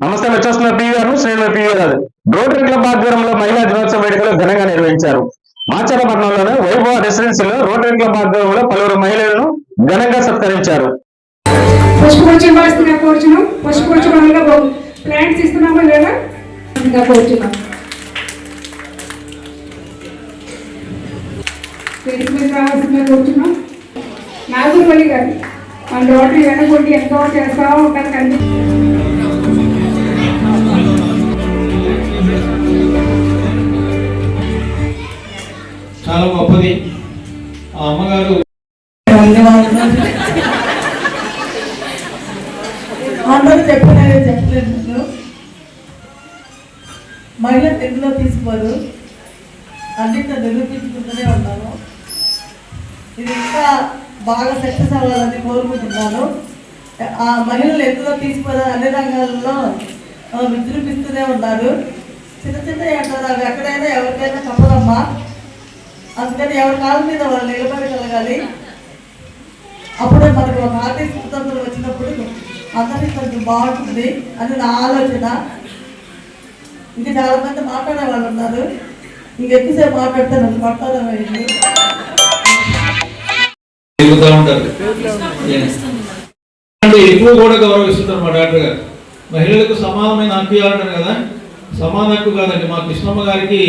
నమస్తే వచ్చేస్తున్న పి గారు శ్రీను పి గారు. రోటరీ క్లబ్ ఆధ్వర్యంలో మహిళా దినోత్సవ వేడుకలు ఘనంగా నిర్వహించారు. మాచరపట్నంలోని వైభవ రెసిడెన్సీలో రోటరీ క్లబ్ ఆధ్వర్యంలో పలువురు మహిళలను ఘనంగా సత్కరించారు. పుష్పగుచ్చం వాస్తున్నా కోరుచున్నాం ప్లాంట్స్ ఇస్తున్నామా లేదా? కోరుచున్నాం. పేరు కోరుచున్నాం. నాగూర్వల్లి గారు మన రోటరీ వెనకొండి ఎంతో చేస్తా ఉంటారు. కానీ చాలా గొప్పది. ఆ అమ్మగారు అందరూ చెప్పలేదు నేను మహిళ తెలుగులో తీసుకోరు అన్నింత నిరూపించుకుంటూనే ఉన్నాను ఇది ఇంకా బాగా సక్సెస్ అవ్వాలని కోరుకుంటున్నాను. ఆ మహిళలు ఎందులో తీసుకోరు అన్ని రంగాల్లో ఆ, విజృంభిస్తూనే ఉన్నారు. చిన్న చిన్న అంటారు అవి ఎక్కడైనా ఎవరికైనా తప్పదమ్మా. అందుకని ఎవరి కాళ్ళ మీద వాళ్ళు నిలబడగలగాలి అప్పుడే మనకు ఒక ఆర్థిక స్వతంత్రం వచ్చినప్పుడు అందరికీ కొంచెం బాగుంటుంది అని నా ఆలోచన. ఇంకా చాలా మంది మాట్లాడే వాళ్ళు ఉన్నారు ఇంకెక్కువసేపు మాట్లాడితే నన్ను పట్టాలని అయింది ఎక్కువ కూడా గౌరవిస్తుంటారు మా డాక్టర్ గారు. మహిళలకు సమానమైన హక్కు ఇవ్వాలంటారు కదా. సమాన హక్కు కాదండి. మా కృష్ణమ్మ గారికి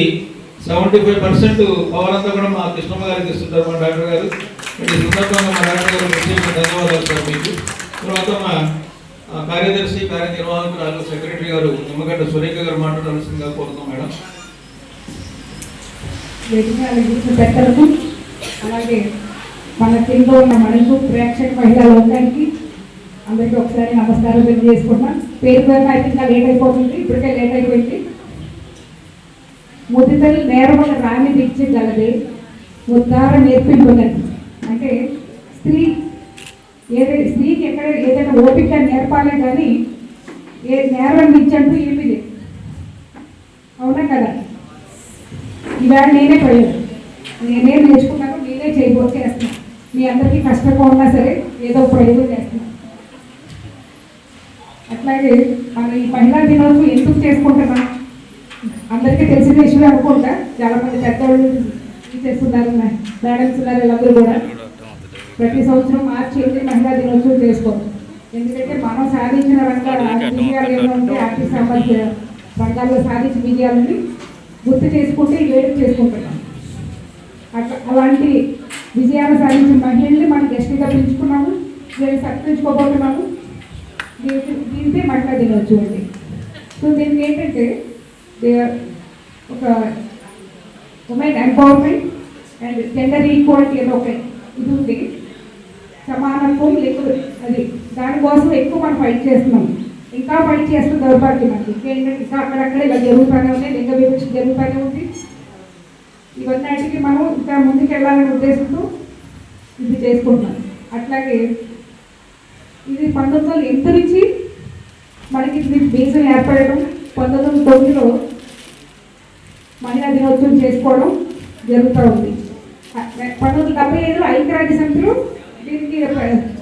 సెవెంటీ ఫైవ్ పర్సెంట్ పవర్ అంతా కూడా మా కృష్ణమ్మ గారికి ఇస్తుంటారు మా డాక్టర్ గారు. ఈ సందర్భంగా మా డాక్టర్ గారు ధన్యవాదాలు సార్ మీకు. తర్వాత మా కార్యదర్శి కార్యనిర్వాహకురాలు సెక్రటరీ గారు నిమ్మగడ్డ సురేఖ గారు మాట్లాడాల్సిందిగా కోరుతాం మేడం. పెద్దలకు అలాగే మన కింద ఉన్న మనకు ప్రేక్షక మహిళా లోకానికి అందరికీ ఒకసారి నమస్కారం తెలియజేసుకుంటున్నాం. పేరు పేరు అయితే ఇంకా లేట్ అయిపోతుంది ఇప్పటికే లేట్ అయిపోయింది. ముదితల్ నేరముల రాణి దిచ్చగలది ముద్దార నేర్పింపగలదు అంటే స్త్రీ ఏదైతే స్త్రీకి ఎక్కడ ఏదైనా ఓపిక నేర్పాలే కానీ ఏ నేరం ఇచ్చంటూ ఏమీ లేదు. అవునా కదా? ఇవాళ నేనే ప్రయోజనం. నేనే నేర్చుకున్నాను నేనే చేయబో చేస్తున్నాను. మీ అందరికీ కష్టంగా ఉన్నా సరే ఏదో ప్రయోజనం చేస్తున్నాను. అట్లాగే మనం ఈ మహిళా దినోత్సవం ఎందుకు చేసుకుంటున్నాం? అందరికీ తెలిసిన విషయం అనుకుంటా. చాలా మంది పెద్దవాళ్ళు టీచర్స్ ఉన్నారు మేడమ్స్ ఉన్నారు వీళ్ళందరూ కూడా. ప్రతి సంవత్సరం మార్చి ఎనిమిది మహిళా దినోత్సవం చేసుకోవాలి. ఎందుకంటే మనం సాధించిన రంగాలు విజయాలు ఏమైనా ఉంటే ఆర్థిక సంబంధించిన రంగాల్లో సాధించిన విజయాలని గుర్తు చేసుకుంటే వేడుక చేసుకుంటున్నాం. అట్లా అలాంటి విజయాలు సాధించిన మహిళల్ని మనం గెస్ట్గా పెంచుకున్నాము వీళ్ళు సత్కరించుకోబోతున్నాము. దీనికి దీనిపై మహిళా దినోత్సవం అండి. సో దీనికి ఏంటంటే ఒక women empowerment and gender equality అని ఒక ఇది ఉంది. సమానత్వం లేదు అది దానికోసం ఎక్కువ మనం ఫైట్ చేస్తున్నాం. ఇంకా ఫైట్ చేస్తున్న దౌర్భాగ్యం మనకి ఇంకేంటంటే ఇంకా అక్కడక్కడ ఇలా జరుగుతూనే ఉంది లింగ వివక్ష జరుగుతూనే ఉంది. ఇవన్నిటికి మనం ఇంకా ముందుకు వెళ్ళాలనే ఉద్దేశంతో ఇది చేసుకుంటున్నాం. అట్లాగే ఇది పంతొమ్మిది వందల ఎనిమిది నుంచి మనకి ఇది బీజం ఏర్పడడం పంతొమ్మిది వందల తొమ్మిదిలో మహిళా దినోత్సవం చేసుకోవడం జరుగుతూ ఉంది. పంతొమ్మిది వందల డెబ్బై ఐదులో ఐక్యరాజ్య సమితిలో దీనికి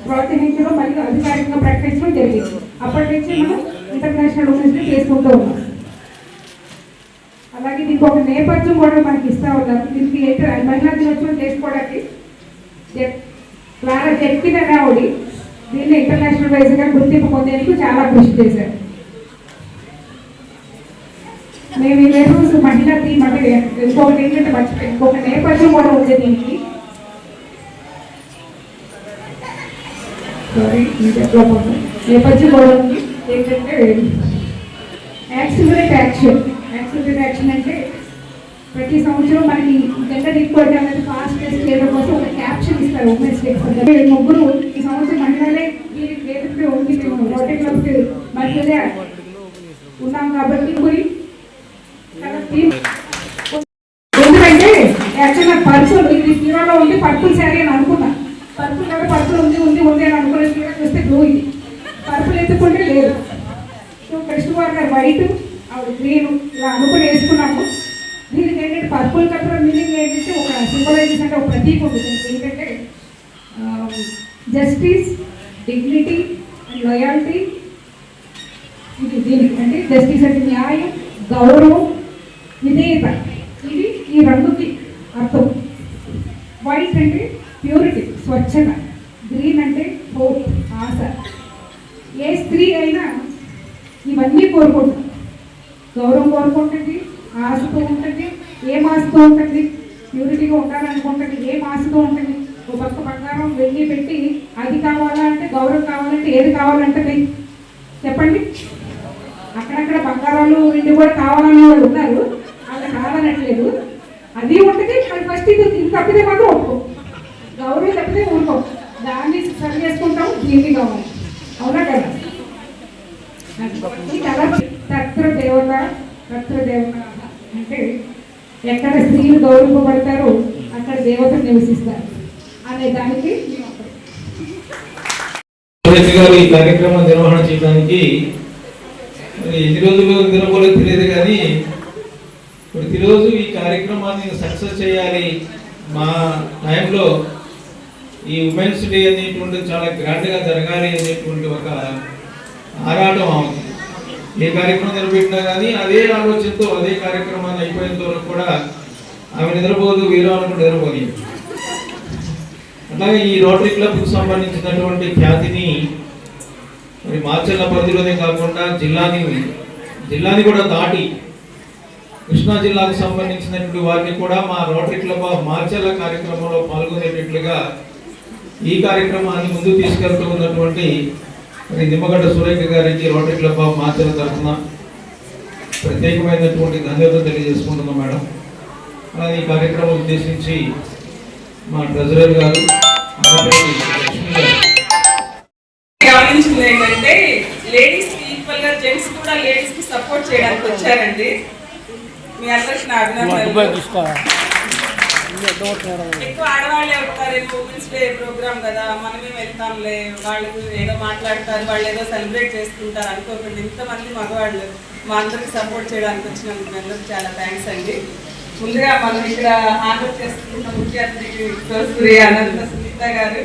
ప్రోత్సహించడం మరియు అధికారికంగా ప్రకటించడం జరిగింది. అప్పటి నుంచి మనం ఇంటర్నేషనల్ ఉమెన్స్ని చేసుకుంటూ ఉన్నాం. అలాగే దీనికి ఒక నేపథ్యం కూడా మనకి ఇస్తా ఉన్నారు. దీనికి మహిళా దినోత్సవం చేసుకోవడానికి క్లారా జెట్కిన్ అనే ఆవిడ దీన్ని ఇంటర్నేషనల్ వైజ్గా గుర్తింపు పొందేందుకు చాలా కృషి చేశారు. మేము ఈ రోజు మహిళా టీం అంటే ఇంకొకటి ఏంటంటే మర్చిపోయి ఇంకొక నేపథ్యం కూడా ఉంది దీనికి. నేపథ్యం కూడా ఉంది. ఏంటంటే యాక్సిలరేట్ యాక్షన్ యాక్సిలరేట్ యాక్షన్ అంటే ప్రతి సంవత్సరం మనకి ఎంత ఈక్వాలిటీ అనేది ఫాస్ట్ టెస్ట్ చేయడం కోసం ఒక క్యాప్షన్ ఇస్తారు ఉమెన్స్ డే ముగ్గురు ఈ సంవత్సరం మహిళలే ఈ వేదికపై ఉంది మేము రోటరీ క్లబ్కి మహిళలే ఉన్నాం కాబట్టి ముగ్గురి ఎందుకంటే యాక్చువల్గా పర్పుల్ ఇది హీరోలో ఉంది పర్పుల్ శారీ అని అనుకున్నా. పర్పుల్ కదా పర్పుల్ ఉంది ఉంది ఉంది అని అనుకునే హీరో చూస్తే బ్లూ ఇది. పర్పుల్ ఎత్తుకుంటే లేదు. సో కృష్ణకుమార్ గారు వైట్ ఆవిడ గ్రీన్ ఇలా అనుకుని వేసుకున్నాము. దీనికి ఏంటంటే పర్పుల్ కలర్ మీనింగ్ ఏంటంటే ఒక సింబలైజేషన్ అంటే ఒక ప్రతీక ఉంది. ఏంటంటే జస్టిస్ డిగ్నిటీ అండ్ లాయాలిటీ ఇది దీనికి అంటే జస్టిస్ అంటే న్యాయం గౌరవం రంగుకి అర్థం. వైట్ అంటే ప్యూరిటీ స్వచ్ఛత. గ్రీన్ అంటే హోప్ ఆశ. ఏ స్త్రీ అయినా ఇవన్నీ కోరుకుంటుంది. గౌరవం కోరుకుంటుంది ఆశతో ఉంటుంది ఏం ఆశతో ఉంటుంది ప్యూరిటీగా ఉండాలనుకుంటుంది ఏం ఆశతో ఉంటుంది. ఒక పక్క బంగారం వెళ్ళి పెట్టి అది కావాలా అంటే గౌరవం కావాలంటే ఏది కావాలంటది? చెప్పండి. అక్కడక్కడ బంగారాలు రెండు కూడా కావాలనే వాళ్ళు ఉన్నారు. వాళ్ళు కాదనట్లేదు అది ఉంటుంది అది ఫస్ట్ ఇది ఇది తప్పితే మాత్రం ఒప్పుకో. గౌరవం తప్పితే ఊరుకో. దాన్ని సరి చేసుకుంటాము దీన్ని కావాలి అవునా కదా? ఈ కళ తత్ర దేవత తత్ర దేవత అంటే ఎక్కడ స్త్రీలు గౌరవింపబడతారో అక్కడ దేవతలు నివసిస్తారు. అనే దానికి గారు ఈ కార్యక్రమం నిర్వహణ చేయడానికి ఎన్ని రోజులు నిలబోలో తెలియదు కానీ ప్రతిరోజు ఈ కార్యక్రమాన్ని సక్సెస్ చేయాలి మా టైంలో ఈ ఉమెన్స్ డే అనేటువంటి చాలా గ్రాండ్గా జరగాలి అనేటువంటి ఒక ఆరాటం అవుతుంది. ఏ కార్యక్రమం నిలబెట్టినా కానీ అదే ఆలోచనతో అదే కార్యక్రమాన్ని అయిపోయేంత వరకు కూడా ఆమె నిద్రపోదు వీరు కూడా నిద్రపోదు అలాగే ఈ రోటరీ క్లబ్కు సంబంధించినటువంటి ఖ్యాతిని మరి మార్చల్ల పరిధిలోనే కాకుండా జిల్లాని జిల్లాని కూడా దాటి కృష్ణా జిల్లాకు సంబంధించినటువంటి వారిని కూడా మా రోటరీ క్లబ్ ఆఫ్ మార్చల్ల కార్యక్రమంలో పాల్గొనేటట్లుగా ఈ కార్యక్రమాన్ని ముందుకు తీసుకెళ్తూ ఉన్నటువంటి మరి నిమ్మగడ్డ సురేఖ గారికి రోటరీ క్లబ్ ఆఫ్ మార్చల్ల తరఫున ప్రత్యేకమైనటువంటి ధన్యవాదాలు తెలియజేసుకుంటున్నాం మేడం. అలాగే ఈ కార్యక్రమం ఉద్దేశించి మా ట్రెజరర్ గారు గమనించింది ఏంటంటే లేడీస్ ఈక్వల్గా జెంట్స్ కూడా లేడీస్కి సపోర్ట్ చేయడానికి వచ్చారండి. మీ అందరికి నా అభినందనలు ఎక్కువ ఆడవాళ్ళే ఉంటారు ఉమెన్స్ డే ప్రోగ్రామ్ కదా. మనమే వెళ్తాంలే. వాళ్ళు ఏదో మాట్లాడతారు వాళ్ళు ఏదో సెలబ్రేట్ చేసుకుంటారు అనుకోకండి. ఇంతమంది మగవాళ్ళు మా అందరికి సపోర్ట్ చేయడానికి వచ్చినందుకు మీ అందరికి చాలా థ్యాంక్స్ అండి. ముందుగా మనం ఇక్కడ ఆర్డర్ చేసుకుంటున్న ముఖ్య అతిథి అనంత సునీత గారు.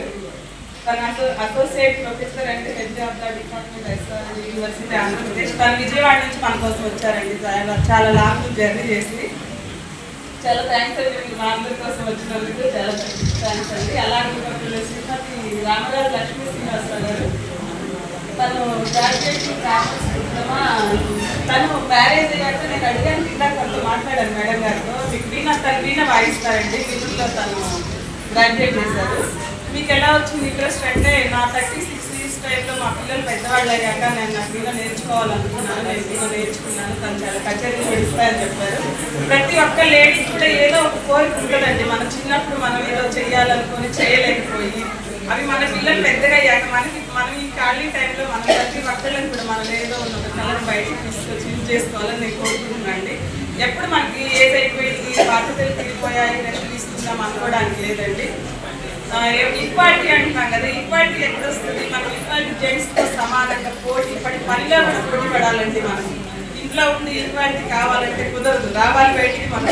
తన అసోసియేట్ ప్రొఫెసర్ అంటే head of the department SR university Andhra Pradesh తను విజయవాడ నుంచి మన కోసం వచ్చారండి చాలా లాంగ్ జర్నీ చేసి. చాలా థ్యాంక్స్ అండి మీరు మా అందరి కోసం వచ్చినందుకు చాలా థ్యాంక్స్ అండి. అలాగే శ్రీమతి రామగారు లక్ష్మీ శ్రీనివాసరావు గారు. తను గ్రాడ్యుయేట్ కామర్స్ డిప్లొమా తను మ్యారేజ్ అయ్యాక నేను అడిగాను ఇందాక కొంత మాట్లాడాను మేడం గారితో. మీకు వీణ తను వీణ వాయిస్తారండి. వీణలో తను గ్రాడ్యుయేట్ చేశారు. మీకు ఎలా వచ్చింది ఇంట్రెస్ట్? అంటే నా థర్టీ సిక్స్ ఇయర్స్ టైంలో మా పిల్లలు పెద్దవాళ్ళు అయ్యాక నేను నాకు మీద నేర్చుకోవాలనుకున్నాను నేను మీద నేర్చుకున్నాను. తను చాలా కచేరీలు పెడుస్తాయని చెప్పారు. ప్రతి ఒక్క లేడీకి కూడా ఏదో ఒక కోరిక ఉంటుందండి. మనం చిన్నప్పుడు మనం ఏదో చేయాలనుకుని చేయలేకపోయి అవి మన పిల్లలు పెద్దగా అయ్యాక మనకి మనం ఈ ఖాళీ టైంలో మన ప్రతి ఒక్కళ్ళని కూడా మనం ఏదో ఒక కలర్ బయటకు తీసుకొచ్చి యూజ్ చేసుకోవాలని నేను కోరుకుంటున్నాను అండి. ఎప్పుడు మనకి ఏదైపోయింది అయిపోయింది బాధ్యతలు తీరిపోయాయి రెస్ట్ తీసుకుందాం అనుకోవడానికి లేదండి. ఈక్వాలిటీ అంటున్నాం కదా ఈక్వాలిటీ ఎక్కడ వస్తుంది? మనం ఈక్వాలిటీ జెంట్స్తో సమానంగా పోటీ పడి పనిలో మనం పోటీ పడాలండి మనం ఇంట్లో ఉండి ఈక్వాలిటీ కావాలంటే కుదరదు. రావాలి బయటికి మనం.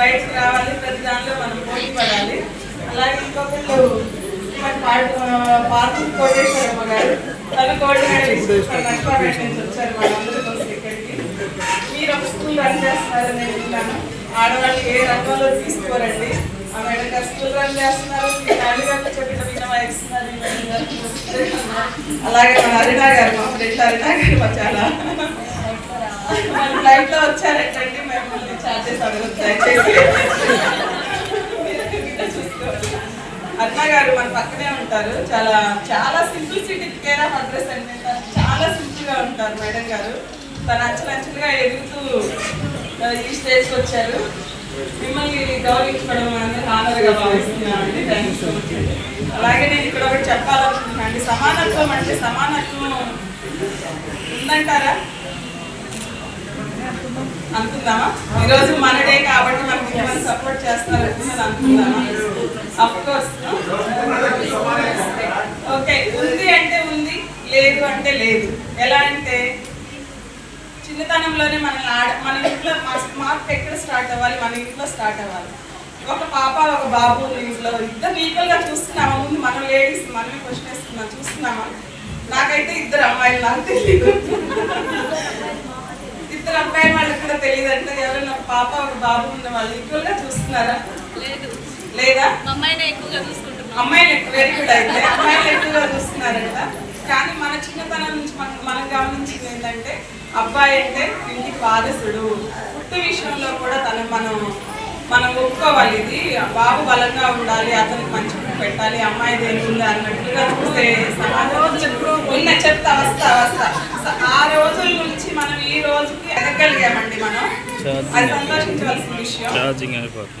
బయటికి రావాలి ప్రతి దానిలో మనం పోటీ పడాలి. అలాగే ఇంకొకళ్ళు పార్టీ కోటేశ్వరమ్మ గారు తన నుంచి వచ్చారు మనందరి కోసం ఇక్కడికి. మీరు ఒక స్కూల్ రన్ చేస్తున్నారని నేను విన్నాను. ఆడవాళ్ళు ఏ రంగంలో తీసుకోరండి? ఆ మేడం గారు స్కూల్ రన్ చేస్తున్నారు మీ తల్లి గారు చెప్పిన విన వాయిస్తున్నారు మేడం గారు. అలాగే మన అరినా గారు మా ఫ్రెండ్ అరినా గారు మా చాలా. మన ఫ్లైట్లో వచ్చారంటండి మేము చార్జెస్ అడగదు దయచేసి. అన్న గారు మన పక్కనే ఉంటారు. చాలా చాలా సింప్లిసిటీ కేర్ ఆఫ్ అడ్రస్ అండి. చాలా సింపుల్గా ఉంటారు మేడం గారు. తన అంచెలంచెలుగా ఎదుగుతూ ఈ స్టేజ్కి వచ్చారు. మిమ్మల్ని గౌరవించుకోవడం అనేది ఆనందంగా భావిస్తున్నాను థ్యాంక్ సో మచ్ అలాగే నేను ఇక్కడ ఒకటి చెప్పాలనుకుంటున్నాను అండి సమానత్వం అంటే సమానత్వం ఉందంటారా? అనుకుందామా? ఈరోజు మన డే కాబట్టి మనకి ఇంతమంది సపోర్ట్ చేస్తున్నారు అని అనుకుందామా? అఫ్ కోర్స్ ఓకే ఉంది అంటే ఉంది లేదు అంటే లేదు. ఎలా అంటే చిన్నతనంలోనే మన ఆడ మన ఇంట్లో మార్క్ ఎక్కడ స్టార్ట్ అవ్వాలి? మన ఇంట్లో స్టార్ట్ అవ్వాలి. ఒక పాప ఒక బాబు ఇంట్లో. ఇద్దరు ఈక్వల్గా చూస్తున్నామా? ముందు మనం లేడీస్ మనమే క్వశ్చన్ వేస్తున్నాం చూస్తున్నామా? నాకైతే ఇద్దరు అమ్మాయిలు నాకు తెలియదు తెలియదు అంటే ఎవరైనా ఒక పాప ఒక బాబు ఉన్న వాళ్ళు ఈక్వల్గా చూస్తున్నారా? లేదు. లేదా? అమ్మాయినే ఎక్కువగా చూసుకుంటున్నాం. అమ్మాయిలు ఎక్కువ వెరీ గుడ్ అయితే. అమ్మాయిలు ఎక్కువగా చూస్తున్నారంట. కానీ మన చిన్నతనం నుంచి మనం మనం గమనించింది ఏంటంటే అబ్బాయి అంటే ఇంటికి వారసుడు ఫుడ్ విషయంలో కూడా తను మనం మనం ఒప్పుకోవాలి. ఇది బాబు బలంగా ఉండాలి అతనికి మంచి పెట్టాలి అమ్మాయి దేని ఉంది అన్నట్టుగా చూసే సమాజం ఉన్న చెప్తా వస్తా వస్తా. ఆ రోజుల నుంచి మనం ఈ రోజుకి ఎదగలిగామండి మనం. అది సంతోషించవలసిన విషయం. ఛార్జింగ్ అయిపోతుంది.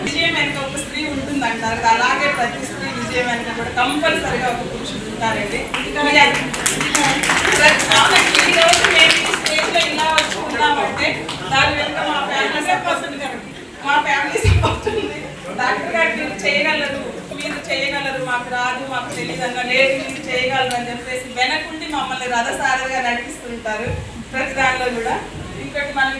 విజయం వెనుక ఒక స్త్రీ ఉంటుంది అంటారు అలాగే ప్రతి స్త్రీ విజయం వెనుక కూడా కంపల్సరిగా ఒక పురుషుడు ఉంటారండి ప్రతి- అవునండి, ఈ రోజు మేము ఈ స్టేజ్లో ఇలా వచ్చి ఉన్నామంటే దాని వెనుక మా ఫ్యామిలీ సపోర్ట్ ఉంది మా ఫ్యామిలీ సపోర్ట్ ఉంది డాక్టర్ గారు మీరు చేయగలరు మీరు చేయగలరు మాకు రాదు మాకు తెలియదు అన్న లేదు మీరు చేయగలరు అని చెప్పేసి వెనకుండి మమ్మల్ని రథసారగా నడిపిస్తుంటారు ప్రతి దానిలో కూడా. ఇంకోటి మనం